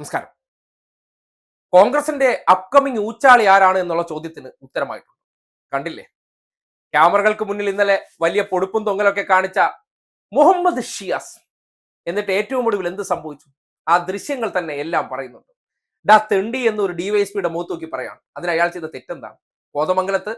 നമസ്കാരം. കോൺഗ്രസിന്റെ അപ്കമിങ് ഊച്ചാളി ആരാണ് എന്നുള്ള ചോദ്യത്തിന് ഉത്തരമായിട്ടുണ്ട്. കണ്ടില്ലേ? ക്യാമറകൾക്ക് മുന്നിൽ ഇന്നലെ വലിയ പൊടുപ്പും തൊങ്ങലൊക്കെ കാണിച്ച മുഹമ്മദ് ഷിയാസ്. എന്നിട്ട് ഏറ്റവും ഒടുവിൽ എന്ത് സംഭവിച്ചു? ആ ദൃശ്യങ്ങൾ തന്നെ എല്ലാം പറയുന്നുണ്ട്. ഡാ തെണ്ടി എന്നൊരു ഡിവൈഎസ്പിയുടെ മുഖത്ത് നോക്കി പറയാണ്. അതിന് അയാൾ ചെയ്ത തെറ്റെന്താണ്? കോതമംഗലത്ത്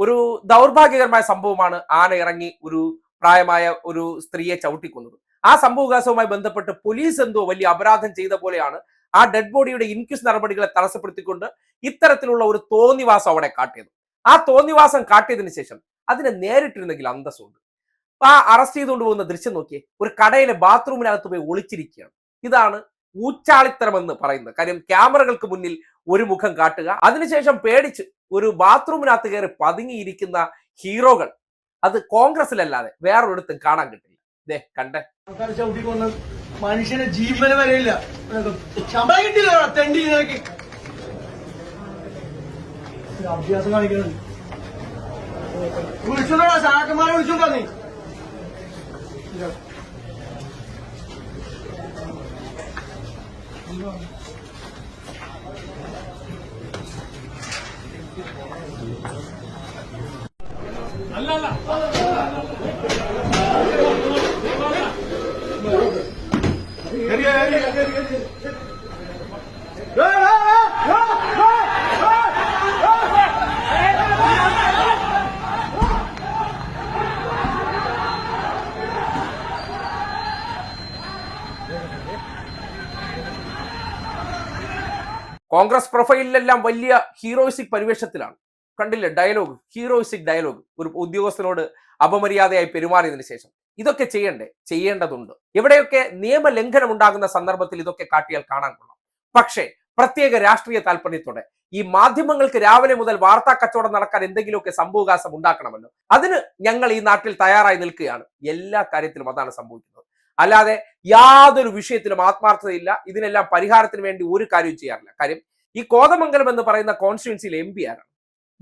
ഒരു ദൗർഭാഗ്യകരമായ സംഭവമാണ് ആന ഇറങ്ങി ഒരു പ്രായമായ ഒരു സ്ത്രീയെ ചവിട്ടിക്കൊന്നത്. ആ സംഭവവികാസവുമായി ബന്ധപ്പെട്ട് പോലീസ് എന്തോ വലിയ അപരാധം ചെയ്ത പോലെയാണ് ആ ഡെഡ് ബോഡിയുടെ ഇൻക്വസ്റ്റ് നടപടികളെ തടസ്സപ്പെടുത്തിക്കൊണ്ട് ഇത്തരത്തിലുള്ള ഒരു തോന്നിവാസം അവിടെ കാട്ടിയത്. ആ തോന്നിവാസം കാട്ടിയതിനു ശേഷം അതിനെ നേരിട്ടിരുന്നെങ്കിൽ അന്തസ്സുണ്ട്. ആ അറസ്റ്റ് ചെയ്തുകൊണ്ട് പോകുന്ന ദൃശ്യം നോക്കിയേ ഒരു കടയിലെ ബാത്റൂമിനകത്ത് പോയി ഒളിച്ചിരിക്കുകയാണ്. ഇതാണ് ഊച്ചാളിത്തരമെന്ന് പറയുന്നത്. കാര്യം ക്യാമറകൾക്ക് മുന്നിൽ ഒരു മുഖം കാട്ടുക അതിനുശേഷം പേടിച്ച് ഒരു ബാത്റൂമിനകത്ത് കയറി പതുങ്ങിയിരിക്കുന്ന ഹീറോകൾ. അത് കോൺഗ്രസിലല്ലാതെ വേറൊരിടത്തും കാണാൻ കിട്ടില്ല. ദേ കണ്ടേ. ആൾക്കാർ ചവിട്ടിക്കൊന്ന് മനുഷ്യനെ ജീവന് വരെയില്ല. ശമ്പളം കിട്ടില്ല തെണ്ടി അഭ്യാസം കാണിക്കുന്നത് വിളിച്ചോടാ സാക്കന്മാരെ വിളിച്ചോണ്ടാ നീ? കോൺഗ്രസ് പ്രൊഫൈലിലെല്ലാം വലിയ ഹീറോയിസിക് പരിവേഷത്തിലാണ്. കണ്ടില്ലേ? ഡയലോഗ്. ഹീറോയിസിക് ഡയലോഗ്. ഒരു ഉദ്യോഗസ്ഥനോട് അപമര്യാദയായി പെരുമാറിയതിനു ശേഷം. ഇതൊക്കെ ചെയ്യണ്ടേ? ചെയ്യേണ്ടതുണ്ട്. എവിടെയൊക്കെ നിയമലംഘനം ഉണ്ടാകുന്ന സന്ദർഭത്തിൽ ഇതൊക്കെ കാട്ടിയാൽ കാണാൻ കൊള്ളാം. പക്ഷേ പ്രത്യേക രാഷ്ട്രീയ താല്പര്യത്തോടെ ഈ മാധ്യമങ്ങൾക്ക് രാവിലെ മുതൽ വാർത്താ കച്ചവടം നടക്കാൻ എന്തെങ്കിലുമൊക്കെ സംഭവകാശം ഉണ്ടാക്കണമല്ലോ. അതിന് ഞങ്ങൾ ഈ നാട്ടിൽ തയ്യാറായി നിൽക്കുകയാണ്. എല്ലാ കാര്യത്തിലും അതാണ് സംഭവിക്കുന്നത്. അല്ലാതെ യാതൊരു വിഷയത്തിലും ആത്മാർത്ഥതയില്ല. ഇതിനെല്ലാം പരിഹാരത്തിന് വേണ്ടി ഒരു കാര്യവും ചെയ്യാറില്ല. കാര്യം ഈ കോതമംഗലം എന്ന് പറയുന്ന കോൺസ്റ്റിറ്റ്യുവൻസിയിലെ എം പി ആരാണ്?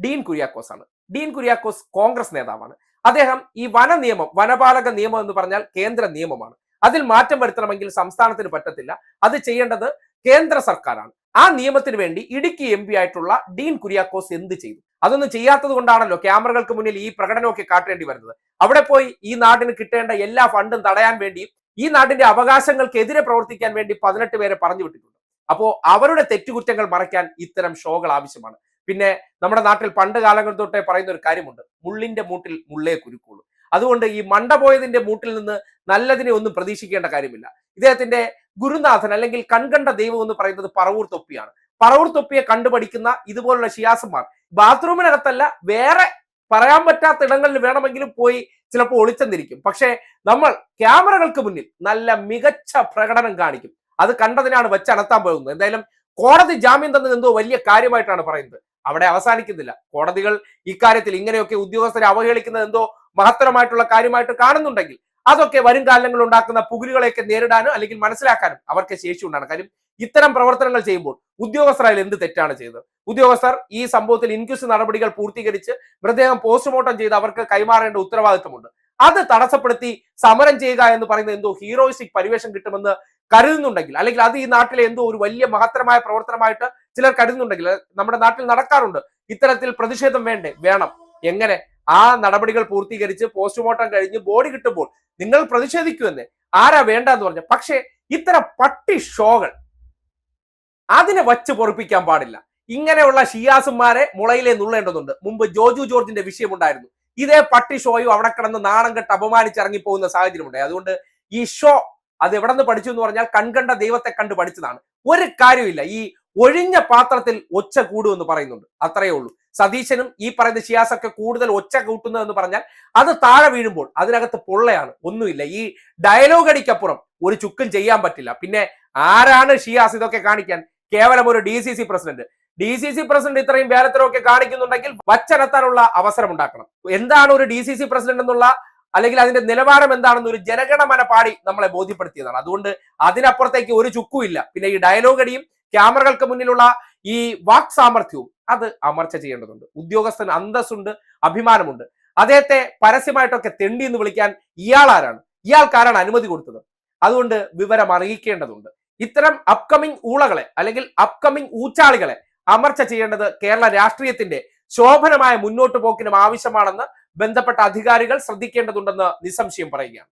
ഡീൻ കുര്യാക്കോസ് ആണ് ഡീൻ കുര്യാക്കോസ് കോൺഗ്രസ് നേതാവാണ്. അദ്ദേഹം ഈ വന നിയമം വനപാലക നിയമം എന്ന് പറഞ്ഞാൽ കേന്ദ്ര നിയമമാണ്. അതിൽ മാറ്റം വരുത്തണമെങ്കിൽ സംസ്ഥാനത്തിന് പറ്റത്തില്ല. അത് ചെയ്യേണ്ടത് കേന്ദ്ര സർക്കാരാണ്. ആ നിയമത്തിന് വേണ്ടി ഇടുക്കി എം ആയിട്ടുള്ള ഡീൻ കുര്യാക്കോസ് എന്ത് ചെയ്തു? അതൊന്നും ചെയ്യാത്തത് കൊണ്ടാണല്ലോ ക്യാമറകൾക്ക് മുന്നിൽ ഈ പ്രകടനമൊക്കെ കാട്ടേണ്ടി വരുന്നത്. അവിടെ പോയി ഈ നാടിന് കിട്ടേണ്ട എല്ലാ ഫണ്ടും തടയാൻ വേണ്ടിയും ഈ നാടിന്റെ അവകാശങ്ങൾക്കെതിരെ പ്രവർത്തിക്കാൻ വേണ്ടി പതിനെട്ട് പേരെ പറഞ്ഞു വിട്ടിട്ടുണ്ട്. അപ്പോ അവരുടെ തെറ്റുകുറ്റങ്ങൾ മറയ്ക്കാൻ ഇത്തരം ഷോകൾ ആവശ്യമാണ്. പിന്നെ നമ്മുടെ നാട്ടിൽ പണ്ട് കാലങ്ങൾ തൊട്ടേ പറയുന്ന ഒരു കാര്യമുണ്ട്. മുള്ളിന്റെ മൂട്ടിൽ മുള്ളേ കുരുക്കുള്ളൂ. അതുകൊണ്ട് ഈ മണ്ട പോയതിന്റെ മൂട്ടിൽ നിന്ന് നല്ലതിനെ ഒന്നും പ്രതീക്ഷിക്കേണ്ട കാര്യമില്ല. ഇദ്ദേഹത്തിന്റെ ഗുരുനാഥൻ അല്ലെങ്കിൽ കൺകണ്ട ദൈവം എന്ന് പറയുന്നത് പറവൂർ തൊപ്പിയാണ്. പറവൂർ തൊപ്പിയെ കണ്ടുപഠിക്കുന്ന ഇതുപോലുള്ള ഷിയാസന്മാർ ബാത്റൂമിനകത്തല്ല വേറെ പറയാൻ പറ്റാത്ത ഇടങ്ങളിൽ വേണമെങ്കിലും പോയി ചിലപ്പോൾ ഒളിച്ചെന്നിരിക്കും. പക്ഷേ നമ്മൾ ക്യാമറകൾക്ക് മുന്നിൽ നല്ല മികച്ച പ്രകടനം കാണിക്കും. അത് കണ്ടതിനാണ് വെച്ചടത്താൻ പോകുന്നത്. എന്തായാലും കോടതി ജാമ്യം തന്നത് എന്തോ വലിയ കാര്യമായിട്ടാണ് പറയുന്നത്. അവിടെ അവസാനിക്കുന്നില്ല. കോടതികൾ ഇക്കാര്യത്തിൽ ഇങ്ങനെയൊക്കെ ഉദ്യോഗസ്ഥരെ അവഹേളിക്കുന്നത് എന്തോ മഹത്തരമായിട്ടുള്ള കാര്യമായിട്ട് കാണുന്നുണ്ടെങ്കിൽ അതൊക്കെ വരും കാലങ്ങളിൽ ഉണ്ടാക്കുന്ന പുകിലുകളെയൊക്കെ നേരിടാനും അല്ലെങ്കിൽ മനസ്സിലാക്കാനും അവർക്ക് ശേഷിയുണ്ടാണ് കാര്യം ഇത്തരം പ്രവർത്തനങ്ങൾ ചെയ്യുമ്പോൾ ഉദ്യോഗസ്ഥർ അതിൽ എന്ത് തെറ്റാണ് ചെയ്തത്? ഉദ്യോഗസ്ഥർ ഈ സംഭവത്തിൽ ഇൻക്വസ്റ്റ് നടപടികൾ പൂർത്തീകരിച്ച് മൃതദേഹം പോസ്റ്റ്മോർട്ടം ചെയ്ത് അവർക്ക് കൈമാറേണ്ട ഉത്തരവാദിത്തമുണ്ട് അത് തടസ്സപ്പെടുത്തി സമരം ചെയ്യുക എന്ന് പറയുന്നത് എന്തോ ഹീറോയിസ്റ്റിക് പരിവേഷം കിട്ടുമെന്ന് കരുതുന്നുണ്ടെങ്കിൽ അല്ലെങ്കിൽ അത് ഈ നാട്ടിലെ എന്തോ ഒരു വലിയ മഹത്തരമായ പ്രവർത്തനമായിട്ട് ചിലർ കരുതുന്നുണ്ടെങ്കിൽ നമ്മുടെ നാട്ടിൽ നടക്കാറുണ്ട്. ഇത്തരത്തിൽ പ്രതിഷേധം വേണ്ടേ? വേണം. എങ്ങനെ? ആ നടപടികൾ പൂർത്തീകരിച്ച് പോസ്റ്റ്മോർട്ടം കഴിഞ്ഞ് ബോഡി കിട്ടുമ്പോൾ നിങ്ങൾ പ്രതിഷേധിക്കുമെന്ന്. ആരാ വേണ്ട എന്ന് പറഞ്ഞു പക്ഷേ ഇത്തരം പട്ടി ഷോകൾ അതിനെ വച്ച് പൊറപ്പിക്കാൻ പാടില്ല. ഇങ്ങനെയുള്ള ഷിയാസുമാരെ മുളയിലെ നുള്ളേണ്ടതുണ്ട്. മുമ്പ് ജോജു ജോർജിന്റെ വിഷയമുണ്ടായിരുന്നു. ഇതേ പട്ടി ഷോയും അവിടെ കിടന്ന് നാണം കെട്ട് അപമാനിച്ചിറങ്ങി പോകുന്ന സാഹചര്യമുണ്ടായി. അതുകൊണ്ട് ഈ ഷോ അത് എവിടെ നിന്ന് പഠിച്ചു എന്ന് പറഞ്ഞാൽ കൺകണ്ട ദൈവത്തെ കണ്ട് പഠിച്ചതാണ്. ഒരു കാര്യമില്ല ഈ ഒഴിഞ്ഞ പാത്രത്തിൽ ഒച്ച കൂടുമെന്ന് പറയുന്നുണ്ട്. അത്രയേ ഉള്ളൂ. സതീശനും ഈ പറയുന്ന ഷിയാസൊക്കെ കൂടുതൽ ഒച്ച കൂട്ടുന്നതെന്ന് പറഞ്ഞാൽ അത് താഴെ വീഴുമ്പോൾ അതിനകത്ത് പൊള്ളയാണ്. ഒന്നുമില്ല. ഈ ഡയലോഗ് അടിക്കപ്പുറം ഒരു ചുക്കും ചെയ്യാൻ പറ്റില്ല. പിന്നെ ആരാണ് ഷിയാസ് ഇതൊക്കെ കാണിക്കാൻ? കേവലം ഒരു D C C president D C C president ഇത്രയും വേലത്തരമൊക്കെ കാണിക്കുന്നുണ്ടെങ്കിൽ വച്ചനത്താനുള്ള അവസരം ഉണ്ടാക്കണം. എന്താണ് ഒരു ഡി സി സി പ്രസിഡന്റ് എന്നുള്ള അല്ലെങ്കിൽ അതിന്റെ നിലവാരം എന്താണെന്ന് ഒരു ജനഗണമന പാടി നമ്മളെ ബോധ്യപ്പെടുത്തിയതാണ്. അതുകൊണ്ട് അതിനപ്പുറത്തേക്ക് ഒരു ചുക്കുമില്ല പിന്നെ ഈ ഡയലോഗ് അടിയും ക്യാമറകൾക്ക് മുന്നിലുള്ള ഈ വാക് സാമർഥ്യവും അത് അമർച്ച ചെയ്യേണ്ടതുണ്ട്. ഉദ്യോഗസ്ഥൻ അന്തസ്സുണ്ട് അഭിമാനമുണ്ട്. അദ്ദേഹത്തെ പരസ്യമായിട്ടൊക്കെ തെണ്ടി എന്ന് വിളിക്കാൻ ഇയാൾ ആരാണ് ഇയാൾക്കാരാണ് അനുമതി കൊടുത്തത്. അതുകൊണ്ട് വിവരം അറിയിക്കേണ്ടതുണ്ട്. ഇത്തരം അപ്കമിംഗ് ഊളകളെ അല്ലെങ്കിൽ അപ്കമിംഗ് ഊച്ചാളികളെ അമർച്ച ചെയ്യേണ്ടത് കേരള രാഷ്ട്രീയത്തിന്റെ ശോഭനമായ മുന്നോട്ട് പോക്കിനും ആവശ്യമാണെന്ന് ബന്ധപ്പെട്ട അധികാരികൾ ശ്രദ്ധിക്കേണ്ടതുണ്ടെന്ന് നിസ്സംശയം പറയുകയാണ്.